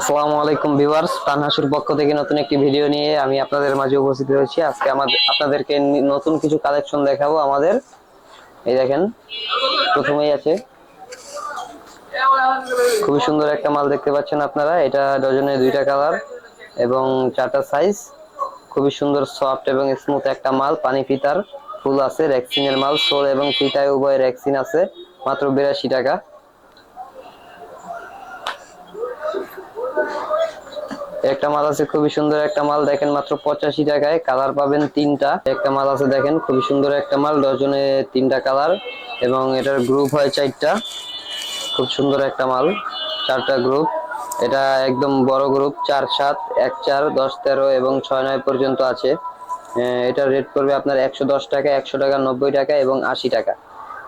আসসালামু আলাইকুম ভিউয়ার্স তানহাসুর পক্ষ থেকে নতুন একটি ভিডিও নিয়ে আমি আপনাদের মাঝে উপস্থিত হয়েছি। আজকে আমাদের আপনাদেরকে নতুন কিছু কালেকশন দেখাবো আমাদের। এই দেখেন, প্রথমেই আছে। খুবই সুন্দর একটা মাল দেখতে পাচ্ছেন আপনারা। এটা ডজনে দুইটা কালার এবং চারটা সাইজ খুবই সুন্দর সফট এবং স্মুথ একটা মাল, পানি ফিতার। ফুল আছে রেক্সিনের মাল, সোল এবং ফিতায় উভয় রেক্সিন আছে, মাত্র বিরাশি টাকা। একটা মাল আছে, খুবই সুন্দর একটা মাল। দেখেন মাত্র পঁচাশি টাকায় কালার পাবেন তিনটা। একটা মাল আছে, দেখেন, খুবই সুন্দর একটা মাল ডজনে তিনটা কালার এবং এটার গ্রুপ হয় চারটা। খুব সুন্দর একটা মাল, চারটা গ্রুপ এটা একদম বড় গ্রুপ চার সাত, এক চার, দশ তেরো এবং ছয় নয় পর্যন্ত আছে। এটা রেট পড়বে আপনার একশো দশ টাকা, একশো টাকা নব্বই টাকা এবং আশি টাকা।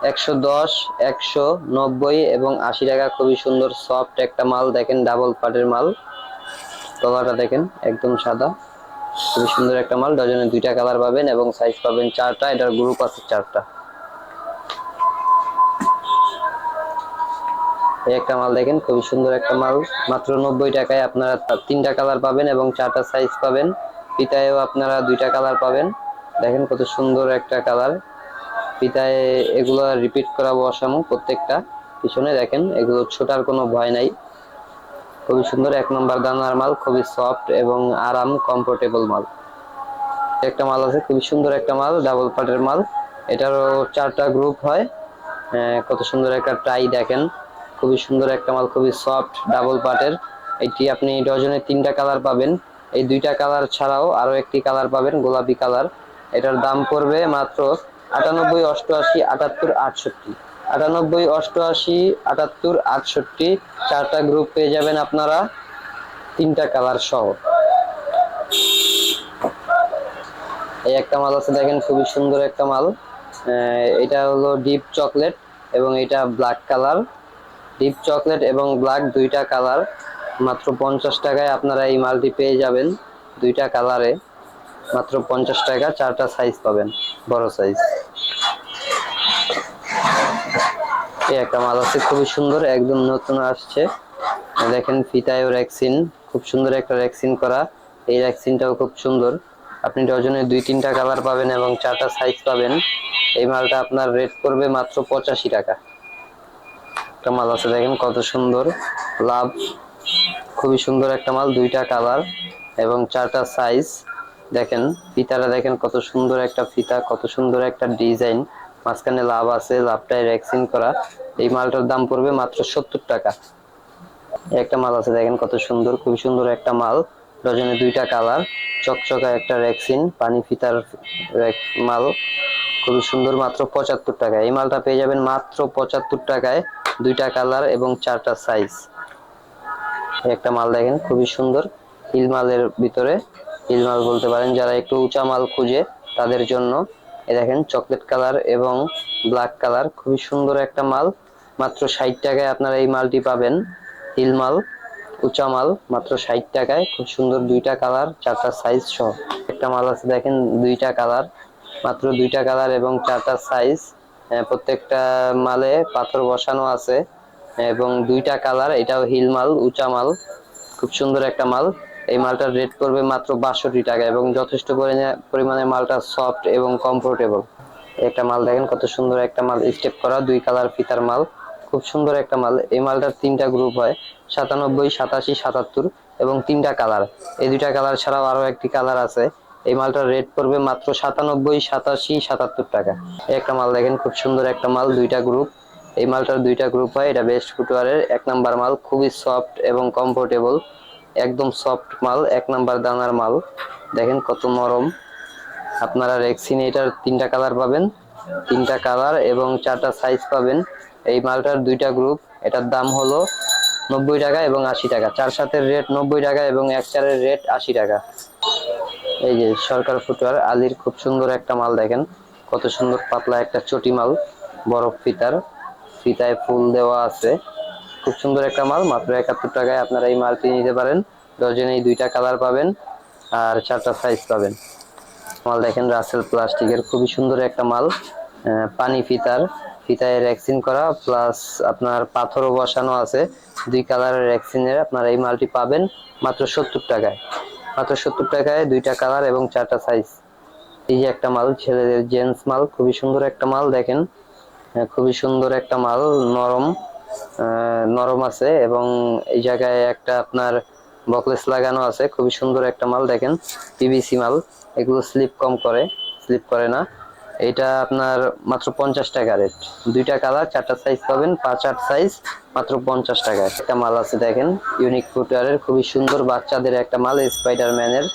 একশো দশ, একশো নব্বই এবং আশি টাকা, খুবই সুন্দর সফট একটা মাল, দেখেন ডাবল পাটের মাল। তলাটা দেখেন, একদম সাদা। খুবই সুন্দর একটা মাল, ডজনে দুইটা কালার পাবেন এবং সাইজ পাবেন চারটা, এটার গ্রুপ আছে চারটা। এই একটা মাল দেখেন, খুবই সুন্দর একটা মাল। মাত্র নব্বই টাকায় আপনারা তিনটা কালার পাবেন এবং চারটা সাইজ পাবেন। পিতায়ও আপনারা দুইটা কালার পাবেন। দেখেন কত সুন্দর একটা কালার। পিতায় এগুলো রিপিট করা বসামো প্রত্যেকটা। পিছনে দেখেন, এগুলো ছোটার কোনো ভয় নাই। খুবই সুন্দর, এক নম্বর দানার মাল, খুবই সফট এবং আরাম কমফোর্টেবল মাল। একটা মাল আছে, খুবই সুন্দর একটা মাল ডাবল পার্টের মাল। এটারও চারটা গ্রুপ হয়। কত সুন্দর একটা টাই দেখেন। খুবই সুন্দর একটা মাল, খুবই সফট ডাবল পার্টের এটি আপনি ডজনে তিনটা কালার পাবেন। এই দুইটা কালার ছাড়াও আরও একটি কালার পাবেন, গোলাপি কালার এটার দাম পড়বে মাত্র আটানব্বই অষ্টআশি আটাত্তর আটষট্টি। আটানব্বই, অষ্টআশি, আটাত্তর, আটষট্টি, চারটা গ্রুপ পেয়ে যাবেন আপনারা। তিনটা কালার সহ। এই একটা মাল আছে, দেখেন খুবই সুন্দর একটা মাল। এটা হলো ডিপ চকলেট এবং এটা ব্ল্যাক কালার ডিপ চকলেট এবং ব্ল্যাক দুইটা কালার মাত্র পঞ্চাশ টাকায় আপনারা এই মালটি পেয়ে যাবেন দুইটা কালারে মাত্র পঞ্চাশ টাকা, চারটা সাইজ পাবেন, বড় সাইজ একটা মাল আছে, খুবই সুন্দর, একদম নতুন আসছে। দেখেন ফিতায় রেক্সিন খুব সুন্দর একটা রেক্সিন করা। এই রেক্সিনটাও খুব সুন্দর। আপনি ডজনে দুই তিনটা কালার পাবেন এবং চারটা সাইজ পাবেন। এই মালটা আপনার রেট করবে মাত্র পঁচাশি টাকা। একটা মাল আছে, দেখেন কত সুন্দর। লাভ খুবই সুন্দর একটা মাল, দুইটা কালার এবং চারটা সাইজ দেখেন ফিতাটা দেখেন কত সুন্দর একটা ফিতা কত সুন্দর একটা ডিজাইন মাঝখানে লাভ আছে লাভটায় রেক্সিন করা। এই মালটার দাম পড়বে মাত্র সত্তর টাকা। একটা মাল আছে, দেখেন কত সুন্দর, খুবই সুন্দর একটা মাল। ডজনে দুইটা কালার চকচকা একটা রেক্সিন পানি ফিতার মাল। খুবই সুন্দর, মাত্র পঁচাত্তর টাকা এই মালটা পেয়ে যাবেন মাত্র পঁচাত্তর টাকায়। দুইটা কালার এবং চারটা সাইজ একটা মাল দেখেন, খুবই সুন্দর। হিল মালের ভিতরে, হিল মাল বলতে পারেন, যারা একটু উঁচা মাল খুঁজে, তাদের জন্য। এই দেখেন চকলেট কালার এবং ব্ল্যাক কালার খুবই সুন্দর একটা মাল। মাত্র ষাট টাকায় আপনারা এই মালটি পাবেন। হিল মাল উঁচা মাল, মাত্র ষাট টাকায়। খুব সুন্দর দুইটা কালার চারটা সাইজ সহ। একটা মাল আছে, দেখেন, দুইটা কালার মাত্র দুইটা কালার এবং চারটা সাইজ প্রত্যেকটা মালে পাথর বসানো আছে। এবং দুইটা কালার এটাও হিল মাল, উঁচা মাল। খুব সুন্দর একটা মাল। এই মালটার রেট করবে মাত্র বাষট্টি টাকা এবং যথেষ্ট পরিমাণে- মালটা সফট এবং কমফোর্টেবল একটা মাল দেখেন কত সুন্দর একটা মাল স্টেপ করা, দুই কালার ফিতার মাল। খুব সুন্দর একটা মাল। এই মালটার তিনটা গ্রুপ হয়, সাতানব্বই, সাতাশি, সাতাত্তর এবং তিনটা কালার এই দুইটা কালার ছাড়াও আরও একটি কালার আছে। এই মালটার রেট পড়বে মাত্র সাতানব্বই, সাতাশি, সাতাত্তর টাকা। একটা মাল দেখেন খুব সুন্দর একটা মাল, দুইটা গ্রুপ এই মালটার দুইটা গ্রুপ হয়, এটা বেস্ট ফুটওয়ারের এক নাম্বার মাল, খুবই সফট এবং কমফোর্টেবল একদম সফট মাল, এক নাম্বার দানার মাল। দেখেন কত নরম। আপনারা রেক্সিন এটার তিনটা কালার পাবেন, তিনটা কালার এবং চারটা সাইজ পাবেন। এই মালটার দুইটা গ্রুপ এটার দাম হলো নব্বই টাকা এবং আশি টাকা। চার সাতের রেট নব্বই টাকা এবং এক চারের রেট আশি টাকা। এই যে সরকার ফুটওয়ার, আলির খুব সুন্দর একটা মাল দেখেন। কত সুন্দর পাতলা একটা চটি মাল, বরফ ফিতার। ফিতায় ফুল দেওয়া আছে। খুব সুন্দর একটা মাল, মাত্র একাত্তর টাকায় আপনারা এই মালটি নিতে পারেন। ডজনে এই দুইটা কালার পাবেন আর চারটা সাইজ পাবেন। মাল দেখেন রাসেল প্লাস্টিকের খুবই সুন্দর একটা মাল পানি ফিতার। ফিতায় র্যাক্সিন করা প্লাস আপনার পাথরও বসানো আছে। দুই কালারের র্যাক্সিনের আপনারা এই মালটি পাবেন মাত্র সত্তর টাকায়। মাত্র সত্তর টাকায় দুইটা কালার এবং চারটা সাইজ এই যে একটা মাল, ছেলেদের জেন্টস মাল, খুবই সুন্দর একটা মাল দেখেন। খুবই সুন্দর একটা মাল, নরম। নরম আছে এবং এই জায়গায় একটা আপনার বকলেস লাগানো আছে। খুবই সুন্দর একটা মাল দেখেন পিভিসি মাল। এগুলো স্লিপ কম করে স্লিপ করে না। এটা আপনার মাত্র পঞ্চাশ টাকা রেট দুইটা কালার চারটা সাইজ পাবেন, পাঁচ আট সাইজ মাত্র পঞ্চাশ টাকা। একটা মাল আছে দেখেন ইউনিক ফুটওয়ারের খুবই সুন্দর বাচ্চাদের একটা মাল স্পাইডারম্যানের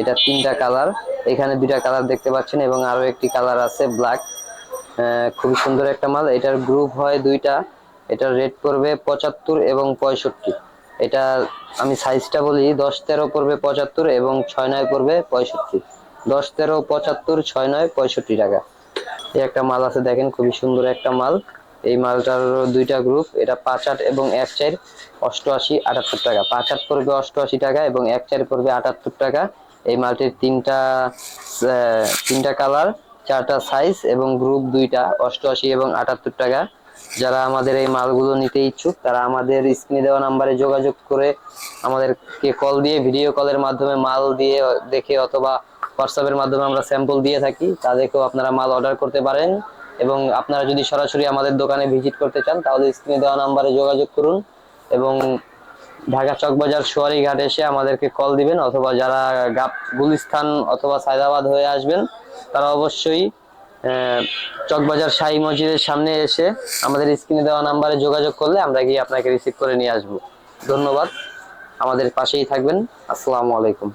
এটা তিনটা কালার এখানে দুইটা কালার দেখতে পাচ্ছেন এবং আরও একটি কালার আছে ব্ল্যাক খুবই সুন্দর একটা মাল। এটার গ্রুপ হয় দুইটা। এটার রেট পড়বে পঁচাত্তর এবং পঁয়ষট্টি। এটা আমি সাইজটা বলি, দশ তেরো পড়বে পঁচাত্তর এবং ছয় নয় পড়বে পঁয়ষট্টি। দশ তেরো, পঁচাত্তর, ছয় নয়, পঁয়ষট্টি টাকা। এই একটা মাল আছে দেখেন, খুবই সুন্দর একটা মাল। এই মালটার দুইটা গ্রুপ এটা পাঁচ আট এবং এক চার, অষ্টআশি, আটাত্তর টাকা। পাঁচ আট পড়বে অষ্টআশি টাকা এবং এক চার পড়বে আটাত্তর টাকা। এই মালটির তিনটা তিনটা কালার চারটা সাইজ এবং গ্রুপ দুইটা, অষ্টআশি এবং আটাত্তর টাকা। যারা আমাদের এই মালগুলো নিতে ইচ্ছুক, তারা আমাদের স্ক্রিনে দেওয়া নাম্বারে যোগাযোগ করে আমাদেরকে কল দিয়ে ভিডিও কলের মাধ্যমে মাল দিয়ে দেখে অথবা হোয়াটসঅ্যাপের মাধ্যমে আমরা স্যাম্পল দিয়ে থাকি, তাদেরকেও আপনারা মাল অর্ডার করতে পারেন। এবং আপনারা যদি সরাসরি আমাদের দোকানে ভিজিট করতে চান, তাহলে স্ক্রিনে দেওয়া নাম্বারে যোগাযোগ করুন এবং ঢাকা চকবাজার সোয়ারি ঘাট এসে আমাদেরকে কল দিবেন, অথবা যারা গাব গুলিস্তান অথবা সায়দাবাদ হয়ে আসবেন, তারা অবশ্যই চকবাজার শাহী মসজিদের সামনে এসে আমাদের স্ক্রিনে দেওয়া নাম্বারে যোগাযোগ করলে আমরা গিয়ে আপনাকে রিসিভ করে নিয়ে আসব। ধন্যবাদ। আমাদের পাশেই থাকবেন। আসসালামু আলাইকুম।